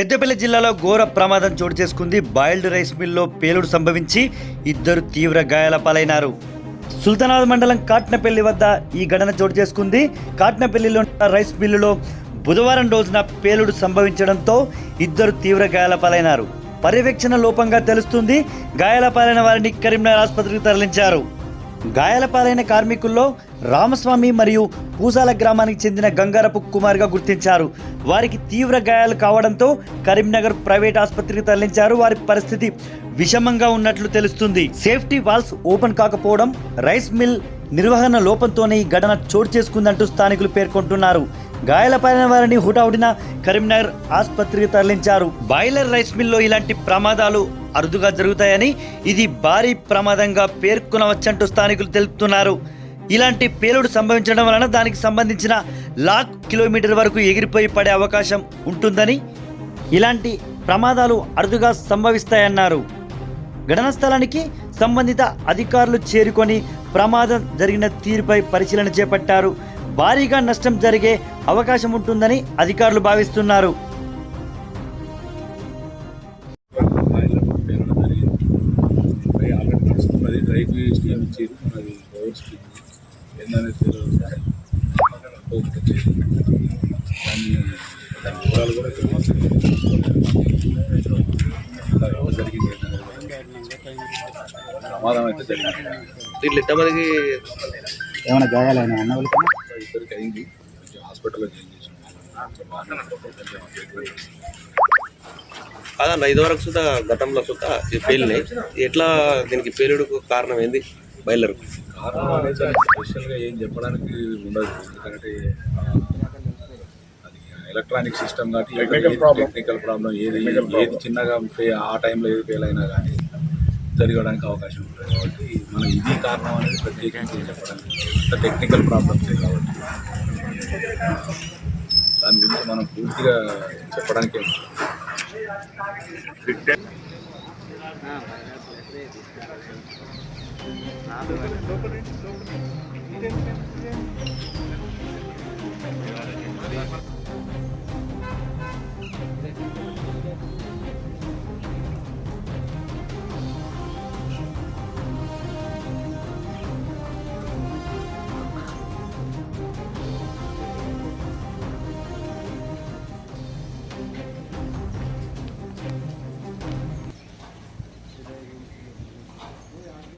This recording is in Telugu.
పెద్దపల్లి జిల్లాలో ఘోర ప్రమాదం చోటు చేసుకుంది. బాయిల్డ్ రైస్ మిల్లో పేలుడు సంభవించి ఇద్దరు తీవ్ర గాయాల పాలైనారు. సుల్తానాబాద్ మండలం కాట్నపల్లి వద్ద ఈ ఘటన చోటు చేసుకుంది. కాట్నపల్లిలో రైస్ మిల్లులో బుధవారం రోజున పేలుడు సంభవించడంతో ఇద్దరు తీవ్ర గాయాల పాలైనారు. పర్యవేక్షణ లోపంగా తెలుస్తుంది గాయాల పాలైన వారిని కరీంనగర్ ఆసుపత్రికి తరలించారు. గాయాల పాలైన కార్మికుల్లో రామస్వామి మరియు పూసాల గ్రామానికి చెందిన గంగారపు కుమార్గా గుర్తించారు. వారికి తీవ్ర గాయాలు కావడంతో కరీంనగర్ ప్రైవేట్ ఆసుపత్రికి తరలించారు. వారి పరిస్థితి విషమంగా ఉన్నట్లు తెలుస్తుంది. సేఫ్టీ వాల్స్ ఓపెన్ కాకపోవడం రైస్ మిల్ నిర్వహణ లోపంతోనే ఈ ఘటన చోటు చేసుకుందంటూ స్థానికులు పేర్కొంటున్నారు. గాయాలపైన వారిని హుటాహుటిన కరీంనగర్ ఆసుపత్రికి తరలించారు. బాయిలర్ రైస్ మిల్లో ఇలాంటి ప్రమాదాలు అరుదుగా జరుగుతాయని ఇది భారీ ప్రమాదంగా పేర్కొనవచ్చంటూ స్థానికులు తెలుపుతున్నారు. ఇలాంటి పేలుడు సంభవించడం వలన దానికి సంబంధించిన లాక్ కిలోమీటర్ వరకు ఎగిరిపోయి పడే అవకాశం ఉంటుందని ఇలాంటి ప్రమాదాలు అరుదుగా సంభవిస్తాయన్నారు. ఘటనా స్థలానికి సంబంధిత అధికారులు చేరుకొని ప్రమాదం జరిగిన తీరుపై పరిశీలన చేపట్టారు. భారీగా నష్టం జరిగే అవకాశం ఉంటుందని అధికారులు భావిస్తున్నారు. ప్రమాదం అయితే జరిగింది వీళ్ళు ఎంతమందికి ఏమైనా గాయాలైనా అన్న వాళ్ళకి ఇద్దరికి అయింది. కొంచెం హాస్పిటల్లో జాయిన్ చేసాం కాదన్న ఇదివరకు సుధా గతంలో ఈ పేలినాయి ఎట్లా దీనికి పేలుడుకు కారణం ఏంది? బయలర్ కారణం అనేది స్పెషల్గా ఏం చెప్పడానికి ఉండదు. ఎందుకంటే ఎలక్ట్రానిక్ సిస్టమ్ కాబట్టి టెక్నికల్ ప్రాబ్లం టెక్నికల్ ప్రాబ్లం ఏది ఏది చిన్నగా ఆ టైంలో ఏది ఫెయిల్ అయినా కానీ జరగడానికి అవకాశం ఉంటుంది. కాబట్టి మనం ఇది కారణం అనేది ప్రత్యేకించి చెప్పడానికి అంత టెక్నికల్ ప్రాబ్లమ్స్ కాబట్టి దాని గురించి మనం పూర్తిగా చెప్పడానికి Thank.